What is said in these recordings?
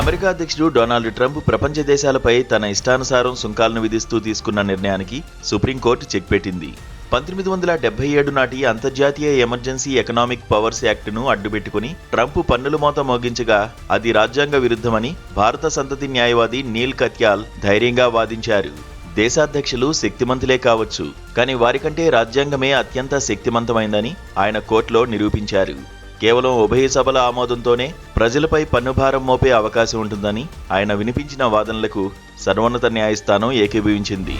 America అధ్యక్షుడు Donald Trump ప్రపంచ దేశాలపై తన ఇష్టానుసారం సుంకాలను విధిస్తూ తీసుకున్న నిర్ణయానికి సుప్రీంకోర్టు చెక్ పెట్టింది. పంతొమ్మిది వందల డెబ్బై ఏడు నాటి అంతర్జాతీయ ఎమర్జెన్సీ ఎకనామిక్ పవర్స్ యాక్టును అడ్డుపెట్టుకుని ట్రంప్ పన్నుల మోత మోగించగా అది రాజ్యాంగ విరుద్ధమని భారత సంతతి న్యాయవాది నీల్ కత్యాల్ ధైర్యంగా వాదించారు. దేశాధ్యక్షులు శక్తిమంతులే కావచ్చు కానీ వారికంటే రాజ్యాంగమే అత్యంత శక్తిమంతమైందని ఆయన కోర్టులో నిరూపించారు. కేవలం ఉభయ సభల ఆమోదంతోనే ప్రజలపై పన్నుభారం మోపే అవకాశం ఉంటుందని ఆయన వినిపించిన వాదనలకు సర్వోన్నత న్యాయస్థానం ఏకీభవించింది.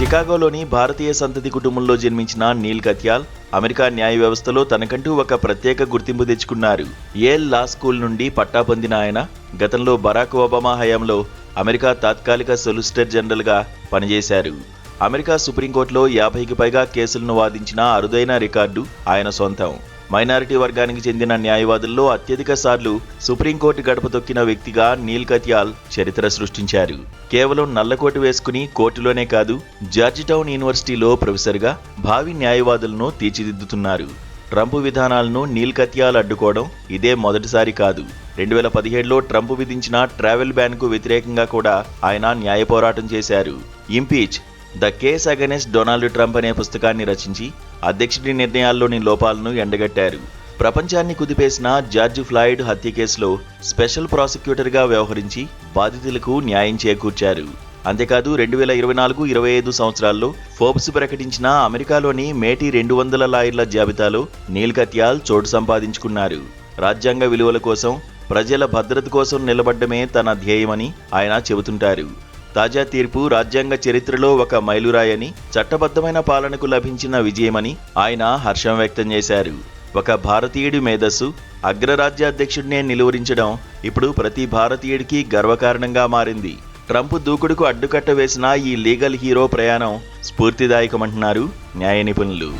చికాగోలోని భారతీయ సంతతి కుటుంబంలో జన్మించిన నీల్ కత్యాల్ అమెరికా న్యాయ వ్యవస్థలో తనకంటూ ఒక ప్రత్యేక గుర్తింపు తెచ్చుకున్నారు. ఏల్ లా స్కూల్ నుండి పట్టా పొందిన ఆయన గతంలో బరాక్ ఒబామా హయాంలో అమెరికా తాత్కాలిక సొలిసిటర్ జనరల్గా పనిచేశారు. అమెరికా సుప్రీంకోర్టులో యాభైకి పైగా కేసులను వాదించిన అరుదైన రికార్డు ఆయన సొంతం. మైనారిటీ వర్గానికి చెందిన న్యాయవాదుల్లో అత్యధిక సార్లు సుప్రీంకోర్టు గడప తొక్కిన వ్యక్తిగా నీల్ కత్యాల్ చరిత్ర సృష్టించారు. కేవలం నల్లకోటు వేసుకుని కోర్టులోనే కాదు జార్జిటౌన్ యూనివర్సిటీలో ప్రొఫెసర్గా భావి న్యాయవాదులను తీర్చిదిద్దుతున్నారు. ట్రంప్ విధానాలను నీల్ కత్యాల్ అడ్డుకోవడం ఇదే మొదటిసారి కాదు. రెండు వేల పదిహేడులో ట్రంప్ విధించిన ట్రావెల్ బ్యాన్కు వ్యతిరేకంగా కూడా ఆయన న్యాయ పోరాటం చేశారు. Impeach the case against Donald Trump అనే పుస్తకాన్ని రచించి అధ్యక్షుడి నిర్ణయాల్లోని లోపాలను ఎండగట్టారు. ప్రపంచాన్ని కుదిపేసిన జార్జ్ ఫ్లాయిడ్ హత్య కేసులో స్పెషల్ ప్రాసిక్యూటర్గా వ్యవహరించి బాధితులకు న్యాయం చేకూర్చారు. అంతేకాదు రెండు వేల ఇరవై నాలుగు ఇరవై ఐదు సంవత్సరాల్లో ఫోర్బ్స్ ప్రకటించిన అమెరికాలోని మేటి రెండు వందల లాయర్ల జాబితాలో నీల్ కత్యాల్ చోటు సంపాదించుకున్నారు. రాజ్యాంగ విలువల కోసం ప్రజల భద్రత కోసం నిలబడ్డమే తన ధ్యేయమని ఆయన చెబుతుంటారు. తాజా తీర్పు రాజ్యాంగ చరిత్రలో ఒక మైలురాయని చట్టబద్ధమైన పాలనకు లభించిన విజయమని ఆయన హర్షం వ్యక్తం చేశారు. ఒక భారతీయుడి మేధస్సు అగ్రరాజ్యాధ్యక్షుడినే నిలువరించడం ఇప్పుడు ప్రతి భారతీయుడికి గర్వకారణంగా మారింది. ట్రంప్ దూకుడుకు అడ్డుకట్ట వేసిన ఈ లీగల్ హీరో ప్రయాణం స్ఫూర్తిదాయకమంటున్నారు న్యాయ నిపుణులు.